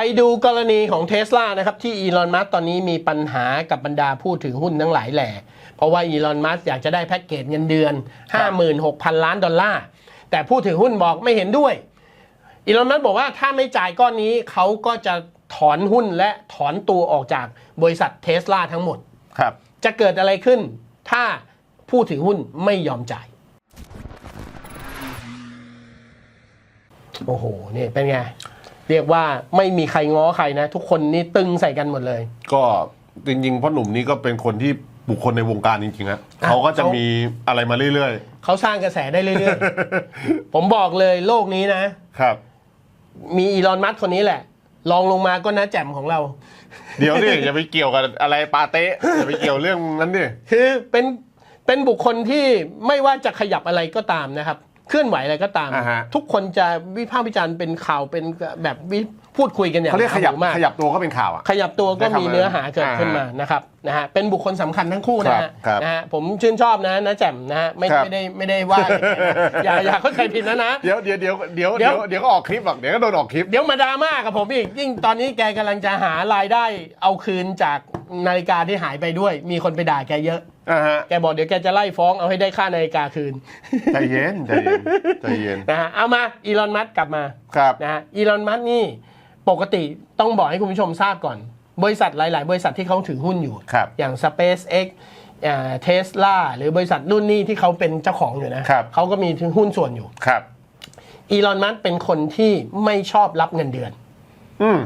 ไปดูกรณีของเทสลานะครับที่อีลอนมัสตอนนี้มีปัญหากับบรรดาผู้ถือหุ้นทั้งหลายแหล่ เพราะว่าอีลอนมัสอยากจะได้แพ็กเกจเงินเดือน 56,000 ล้านดอลลาร์ แต่ผู้ถือหุ้นบอกไม่เห็นด้วยอีลอนมัสบอกว่าถ้าไม่จ่ายก้อนนี้เขาก็จะถอนหุ้นและถอนตัวออกจากบริษัทเทสลาทั้งหมดครับ จะเกิดอะไรขึ้น ถ้าผู้ถือหุ้นไม่ยอมจ่าย โอ้โห นี่เป็นไง เรียกว่าไม่มีใครง้อใครนะ ทุกคนนี่ตึงใส่กันหมดเลย ก็จริงๆพ่อหนุ่มนี่ก็เป็นคนที่บุคคลในวงการจริงๆนะเขาก็จะมีอะไรมาเรื่อยเขาสร้างกระแสได้เรื่อยๆ ผมบอกเลยโลกนี้นะๆครับ มีอีลอนมัสก์คนนี้แหละลองลงมาก็นะแจ่มของเรา เดี๋ยวดิอย่าไปเกี่ยวกับอะไรปาเต้อย่าไปเกี่ยวเรื่องนั้นดิคือเป็นเป็นบุคคลที่ไม่ว่าจะขยับอะไรก็ตามนะครับ เคลื่อนไหวอะไรก็ตาม อ่าฮะ ทุกคนจะวิพากษ์วิจารณ์เป็นข่าวเป็นแบบวิพูดคุยกันอย่างเขาเรียกขยับหมากขยับตัวก็เป็นข่าวอะ ขยับตัวก็มีเนื้อหาเกิดขึ้นมาอ่าฮะนะครับนะฮะเป็นบุคคลสำคัญทั้งคู่นะครัฮะบครับนะฮะผมชื่นชอบนะนะแจ่มนะฮะไม่ครับ ไม่ได้ไม่ได้ว่าอย่าอย่าเข้าใจผิดนะนะ เดี๋ยวเดี๋ยวเดี๋ยวเดี๋ยวเดี๋เดี๋ยยววเดี๋ยวก็ออกคลิปหรอกเดี๋ยวก็โดนออกคลิป เดี๋ยวมาดราม่ากับผมอีก ยิ่งตอนนี้แกกำลังจะหารายได้เอาคืนจากนาฬิกาที่หายไปด้วย มีคนไปด่าแกเยอะ อ่าฮะแกบอกเดี๋ยวแกจะไล่ฟ้องเอาให้ได้ค่านาฬิกาคืน ใจเย็นใจเย็นใจเย็นนะฮะเอามาอีลอนมัสกลับมาครับนะฮะอีลอนมัสนี่ปกติต้องบอกให้คุณผู้ชมทราบก่อน บริษัทหลาย ๆ บริษัทที่เขาถือหุ้นอยู่ ครับ อย่าง SpaceX เทสลาหรือบริษัทรุ่นนี้ที่เขาเป็นเจ้าของอยู่นะครับ เขาก็มีหุ้นส่วนอยู่ครับ อีลอนมัสเป็นคนที่ไม่ชอบรับเงินเดือน อืม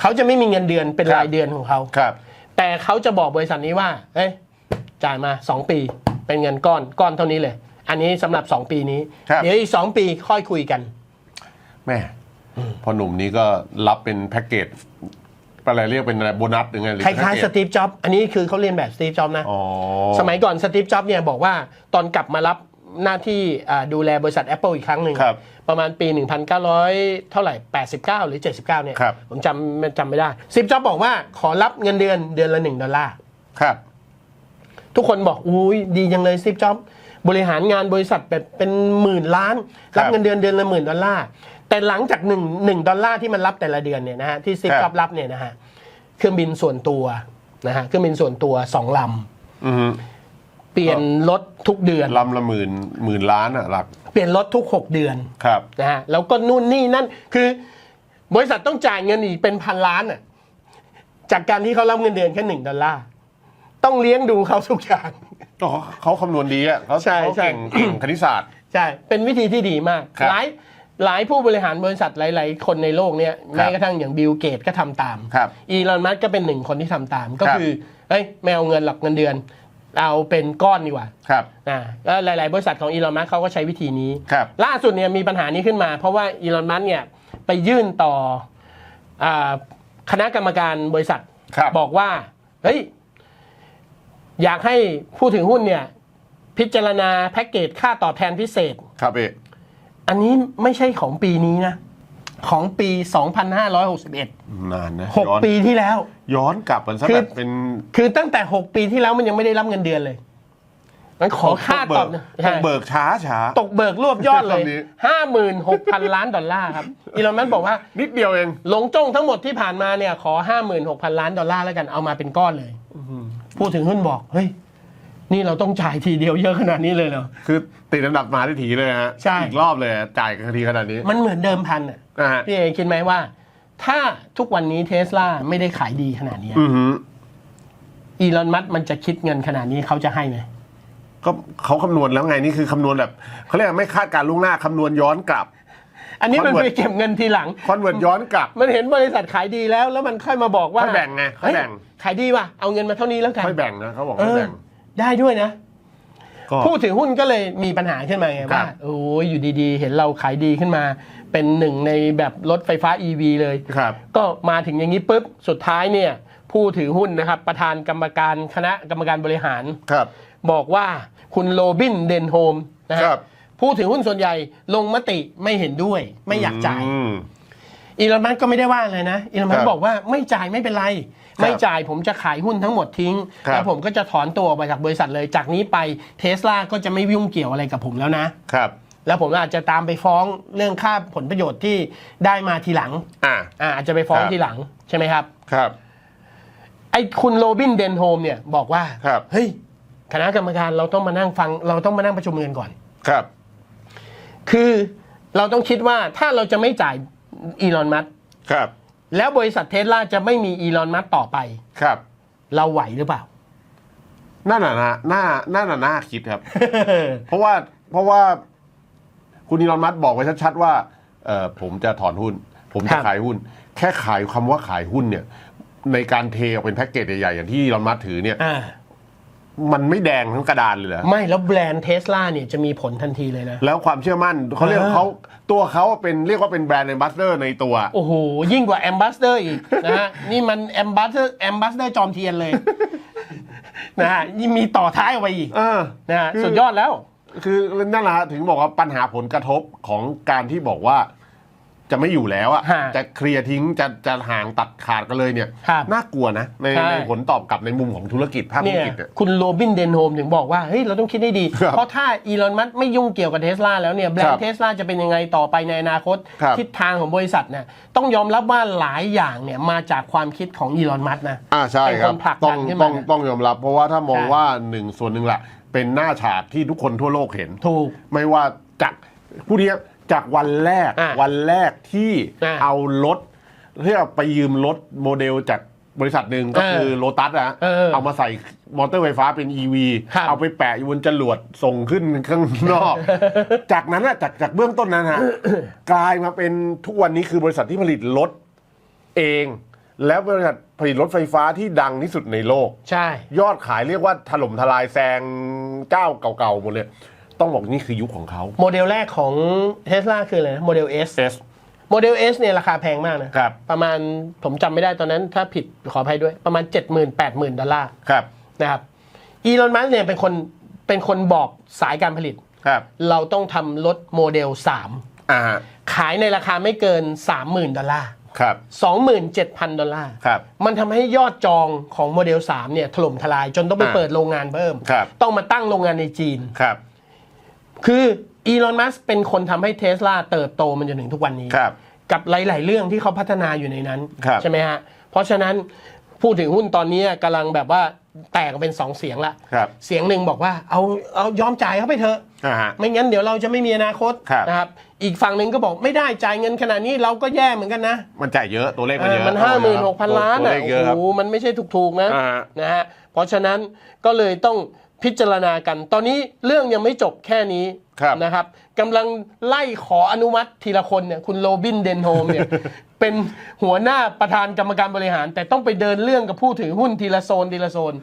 เขาจะไม่มีเงินเดือนเป็นครับรายเดือนของเขาครับ แต่เขาจะบอกบริษัทนี้ว่า เอ้ย จ่ายมา 2 ปี เป็นเงินก้อนก้อนเท่านี้เลย อันนี้สำหรับ 2 ปีนี้ ครับ เดี๋ยวอีก 2 ปีค่อยคุยกัน แม่พ่อหนุ่มนี้ก็รับเป็นแพ็กเกจอะไรเรียกเป็นอะไรโบนัสหรือไงหรือคล้ายๆสแพ็กเกจตีฟจ็อบอันนี้คือเขาเรียนแบบสตีฟจ็อบนะ อ๋อ สมัยก่อนสตีฟจ็อบเนี่ยบอกว่าตอนกลับมารับหน้าที่อ่าดูแลบริษัท Apple อีกครั้งหนึ่งครับประมาณปี 1900 เท่าไหร่ 89 หรือ 79 เนี่ย ครับ ผมจำจำไม่ได้สตีฟจ็อบบอกว่าขอรับเงินเดือนเดือนละ 1 ดอลลาร์ ครับ ทุกคนบอกอุ้ยดีจังเลยสตีฟจ็อบบริหารงานบริษัทแบบเป็นหมื่นล้านครับรับเงินเดือนเดือนละหมื่นดอลลาร์ แต่หลังจากหนึ่งหนึ่งดอลลาร์ที่มันรับแต่ละเดือนเนี่ยนะฮะที่สตีฟครับจ็อบรับเนี่ยนะฮะเครื่องบินส่วนตัวนะฮะเครื่องบินส่วนตัวสองลอือฮึำเปลี่ยนรถทุกเดือนลำละหมื่นหมื่นล้านอะหลัก เปลี่ยนรถทุก 6 เดือนครับนะฮะแล้วก็นู่นนี่นั่นคือบริษัทต้องจ่ายเงินอีกเป็นพันล้านอะจากการที่เขารับเงินเดือนแค่หนึ่งดอลลาร์ ต้องเลี้ยงดูเขาทุกอย่าง ก็เขาคำนวณดีอะเขาใช่เขาใช่ เก่งเก่งคณิตศาสตร์ ใช่ เป็นวิธีที่ดีมาก ครับหลายหลายผู้บริหารบริษัทหลาย ๆ คนในโลกเนี้ยแม้กระทั่งอย่างบิลเกตก็ทำตาม ครับอีลอนมัสก็เป็นหนึ่งคนที่ทำตาม ก็ครับ คือเฮ้ยไม่เอาเงินหรอกเงินเดือน เอาเป็นก้อนดีกว่าครับ อ่าแล้วหลาย ๆ บริษัทของอีลอนมัสเขาก็ใช้วิธีนี้ ครับ ล่าสุดเนี่ยมีปัญหานี้ขึ้นมา เพราะว่าอีลอนมัสเนี่ยไปยื่นต่ออาคณะกรรมการบริษัท ครับ บอกว่า เฮ้ย อยากให้ผู้ถือหุ้นเนี่ย พิจารณาแพ็กเกจค่าตอบแทนพิเศษ ครับพี่อันนี้ไม่ใช่ของปีนี้นะ ของปี 2561 นานนะย้อน6 ปีที่แล้ว ย้อนกลับมันซะคือ แบบเป็น คือตั้งแต่ 6 ปีที่แล้วมันยังไม่ได้รับเงินเดือนเลยมันขอค่าตอบเบิกใช่เบิกช้าช้า ตกเบิกรวบยอดเลย คำนี้ 56,000 ล้านดอลลาร์ครับอีลอนมัสก์บอกว่า นิดเดียวเองหลงจ้งทั้งหมดที่ผ่านมาเนี่ยขอ 56,000 ล้านดอลลาร์แล้วกันเอามาเป็นก้อนเลย พูดถึงหุ้นบอก เฮ้ย นี่เราต้องจ่ายทีเดียวเยอะขนาดนี้เลยเหรอ คือติดอันดับมาได้ทีเลยฮะใช่ อีกรอบเลยอะจ่ายกันทีขนาดนี้มันเหมือนเดิมพันอะ นะฮะพี่เอคิดไหมว่า ถ้าทุกวันนี้เทสลาไม่ได้ขายดีขนาดนี้อือฮึอีลอนมัสก์มันจะคิดเงินขนาดนี้เขาจะให้ไหม ก็เขาคำนวณแล้วไงนี่คือคำนวณแบบเขาเรียกว่าไม่คาดการณ์ล่วงหน้าคำนวณย้อนกลับ อันนี้มัน Convert ไปเก็บเงินทีหลัง คอนเวิร์ตย้อนกลับ มันเห็นบริษัทขายดีแล้ว แล้วมันค่อยมาบอกว่าค่อยแบ่งไงค่อยเฮ้ยแบ่งขายดีว่ะเอาเงินมาเท่านี้แล้วกันค่อยแบ่งนะเขาบอกเอค่อยอแบ่ง ได้ด้วยนะ ก็ ผู้ถือหุ้นก็เลยมีปัญหาขึ้นมาไงครัว่าบ โอ้ยอยู่ดีๆ เห็นเราขายดีขึ้นมา เป็นหนึ่งในแบบรถไฟฟ้า EV เลย ครับ ก็มาถึงอย่างนี้ปุ๊บ สุดท้ายเนี่ย ผู้ถือหุ้นนะครับ ประธานกรรมการคณะกรรมการบริหาร ครับ บอกว่าคุณโรบินเดนโฮมนะฮะครับ ผู้ถือหุ้นส่วนใหญ่ลงมติไม่เห็นด้วย ไม่อยากจ่ายอืมอีลอนมัสก์ก็ไม่ได้ว่าอะไรนะอีลอนมัสครัก์บบอกว่าไม่จ่ายไม่เป็นไร ครับไม่จ่ายผมจะขายหุ้นทั้งหมดทิ้ง ครับ แล้วผมก็จะถอนตัวออกไปจากบริษัทเลย จากนี้ไปเทสลาก็จะไม่ยุ่งเกี่ยวอะไรกับผมแล้วนะ ครับ แล้วผมอาจจะตามไปฟ้องเรื่องค่าผลประโยชน์ที่ได้มาทีหลังอ่า อ่าอาจจะไปฟ้องครับ ทีหลังใช่ไหมครับ ครับ ไอ้คุณโรบินเดนโฮมเนี่ยบอกว่า ครับ เฮ้ย คณะกรรมการเราต้องมานั่งฟัง เราต้องมานั่งประชุมกันก่อน ครับ คือเราต้องคิดว่าถ้าเราจะไม่จ่ายอีลอนมัสครับ แล้วบริษัทเทสลาจะไม่มีอีลอนมัสต่อไป ครับ เราไหวหรือเปล่าน่าหนาน่าน่าน่าน่าคิดครับ เพราะว่าเพราะว่าคุณอีลอนมัสก์บอกไว้ชัดๆว่าเออผมจะถอนหุ้น ผมครัจะบขายหุ้น แค่ขายคำว่าขายหุ้นเนี่ย ในการเทออกเป็นแพ็กเกจใหญ่ๆอย่างที่อีลอนมัสก์ถือเนี่ยอ่า มันไม่แดงทั้งกระดานเลยเหรอไม่แล้วแบรนด์เทสลาเนี่ยจะมีผลทันทีเลยนะ แล้วความเชื่อมั่นเขาเรียกเออเขาตัวเขาเป็นเรียกว่าเป็นแบรนด์ a อ b บัสเดอร์ในตัว โอ้โห ยิ่งกว่าแอมบ s สเดอร์อีกนะฮะ นี่มันแอมบ s สเดอร์แอมบ s สเดอร์จอมเทียนเลยนะฮะยิ่งมีต่อท้ายเอาไว้อีกเออนะฮะคือสุดยอดแล้ว คือนั่นแหละฮะถึงบอกว่าปัญหาผลกระทบของการที่บอกว่า จะไม่อยู่แล้วอะฮะจะเคลียร์ทิ้งจะจะห่างตัดขาดกันเลยเนี่ยครับน่ากลัวนะในใช่ ในผลตอบกลับในมุมของธุรกิจภาคธุเนี่รยกิจเนี่ย คุณโรบินเดนโฮมถึงบอกว่าเฮ้ยเราต้องคิดให้ดี ครับเพราะถ้าอีลอนมัสไม่ยุ่งเกี่ยวกับเทสลาแล้วเนี่ยแบรนครับด์เทสลาจะเป็นยังไงต่อไปในอนาคต ครับทิศทางของบริษัทเนี่ยต้องยอมรับว่าหลายอย่างเนี่ยมาจากความคิดของอีลอนมัสนะอ่าใช่เป็นคครับนผลักดันต้องขึ้นมาต้องต้องยอมรับเพราะว่าถ้ามองใช่ ว่าหนึ่งส่วนหนึ่งแหละเป็นหน้าฉากที่ทุกคนทั่วโลกเห็น ถูก ไม่ว่าจากผู้ที่ จากวันแรกอะวันแรกที่อะเอารถเพื่อไปยืมรถโมเดลจากบริษัทหนึ่งก็เออคือโลตัสอะเออเอามาใส่มอเตอร์ไฟฟ้าเป็น EV ครับเอาไปแปะอยู่บนจรวดส่งขึ้นข้างนอก จากนั้นอะจากจากเบื้องต้นนั้นฮะ กลายมาเป็นทุกวันนี้คือบริษัทที่ผลิตรถเอง แล้วบริษัทผลิตรถไฟฟ้าที่ดังที่สุดในโลก ใช่ ยอดขายเรียกว่าถล่มทลายแซงเจ้าเก่าๆหมดเลย ต้องบอกนี่คือยุคของเขาโมเดลแรกของเทสลาคืออะไรนะโมเดล S S โมเดล S เนี่ยราคาแพงมากนะครับ ประมาณผมจำไม่ได้ตอนนั้นถ้าผิดขออภัยด้วยประมาณ 70,000 80,000 ดอลลาร์ครับ นะครับอีลอนมัสเนี่ยเป็นคนเป็นคนบอกสายการผลิต ครับ เราต้องทำรถโมเดล อ่า3ขายในราคาไม่เกิน 30,000 ดอลลาร์ ครับ 27,000 ดอลลาร์ ครับ มันทำให้ยอดจองของโมเดล 3 เนี่ยถล่มทลายจนต้องไปอ่าเปิดโรงงานเพิ่ม ครับ ต้องมาตั้งโรงงานในจีน ครับ คืออีลอนมัสเป็นคนทำให้เทสลาเติบโตมันจนถึงทุกวันนี้ ครับ กับหลาย ๆ เรื่องที่เขาพัฒนาอยู่ในนั้น ครับใช่ไหมฮะ เพราะฉะนั้นพูดถึงหุ้นตอนนี้กำลังแบบว่าแตกออกเป็นสองเสียงละ ครับเสียงหนึ่งบอกว่าเอาเอายอมจ่ายเข้าไปเถอะ อ่าฮะ ไม่งั้นเดี๋ยวเราจะไม่มีอนาคตครับ นะครับ อีกฝั่งหนึ่งก็บอกไม่ได้จ่ายเงินขนาดนี้เราก็แย่เหมือนกันนะ มันจ่ายเยอะตัวเลขมันเยอะมันห้าหมื่นหกพันล้านตัวอะเลขโอ้เยอะครับโหมันไม่ใช่ถูกๆนะอ่านะฮะเพราะฉะนั้นก็เลยต้อง พิจารณากัน ตอนนี้เรื่องยังไม่จบแค่นี้ครับนะครับกำลังไล่ขออนุมัติทีละคนเนี่ยคุณโรบินเดนโฮมเนี่ยเป็นหัวหน้าประธานกรรมการบริหาร แต่ต้องไปเดินเรื่องกับผู้ถือหุ้นทีละโซนทีละโซน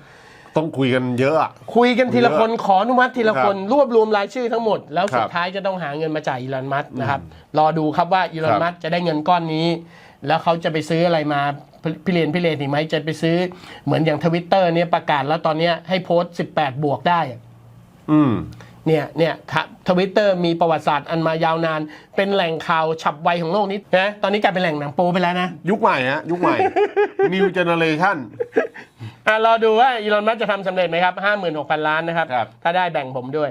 ต้องคุยกันเยอะอะคุยกันทีละคนขออนุมัติทีละคนรวบรวมรายชื่อทั้งหมด แล้วสุคดรับท้ายจะต้องหาเงินมาจ่ายอีลอนมัสก์นะครับรอดูครับว่าอีลอนครับมัสก์จะได้เงินก้อนนี้ แล้วเขาจะไปซื้ออะไรมา พพิเรนพิเรนอีกไหมจะไปซื้อเหมือนอย่างทวิตเตอร์เนี่ยประกาศแล้วตอนเนี้ยให้โพสต์18บวกได้อะอืมเนี่ยเนี่ยทวิตเตอร์มีประวัติศาสตร์อันมายาวนาน เป็นแหล่งข่าวฉับไวของโลกนี้นะตอนนี้กลายเป็นแหล่งหนังโปไปแล้วนะ ยุคใหม่ฮะยุคใหม่ New Generation อะรอดูว่าอีลอนมัสก์จะทำสำเร็จไหมครับ56,000ล้านนะครับครับ ถ้าได้แบ่งผมด้วย